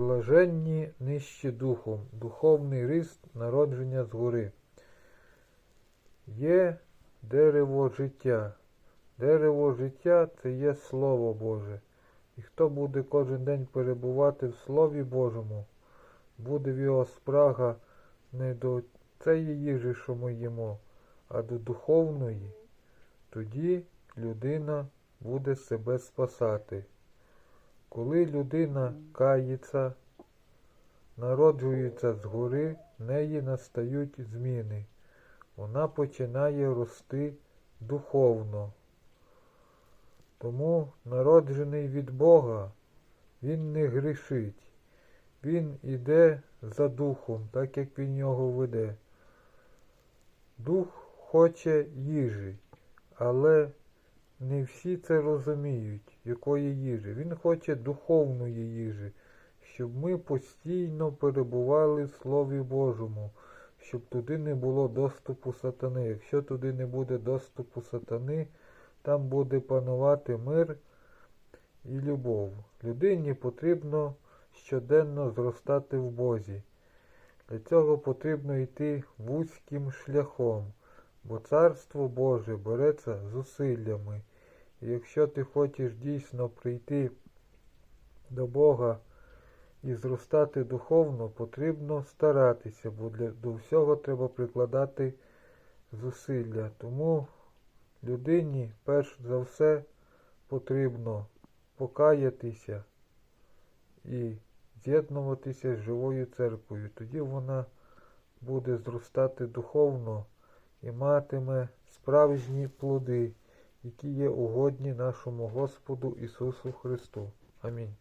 Блаженні нижчі духом, духовний ріст народження згори. Є дерево життя. Дерево життя це є Слово Боже. І хто буде кожен день перебувати в Слові Божому, буде в його спрага не до цієї їжі, що ми їмо, а до духовної, тоді людина буде себе спасати. Коли людина кається, народжується згори, в неї настають зміни. Вона починає рости духовно. Тому народжений від Бога, він не грішить. Він іде за духом, так як він його веде. Дух хоче їжі, але не всі це розуміють, якої їжі. Він хоче духовної їжі, щоб ми постійно перебували в Слові Божому, щоб туди не було доступу сатани. Якщо туди не буде доступу сатани, там буде панувати мир і любов. Людині потрібно щоденно зростати в Бозі. Для цього потрібно йти вузьким шляхом, бо Царство Боже береться зусиллями. Якщо ти хочеш дійсно прийти до Бога і зростати духовно, потрібно старатися, бо для, до всього треба прикладати зусилля. Тому людині перш за все потрібно покаятися і з'єднуватися з живою церквою. Тоді вона буде зростати духовно і матиме справжні плоди, які є угодні нашому Господу Ісусу Христу. Амінь.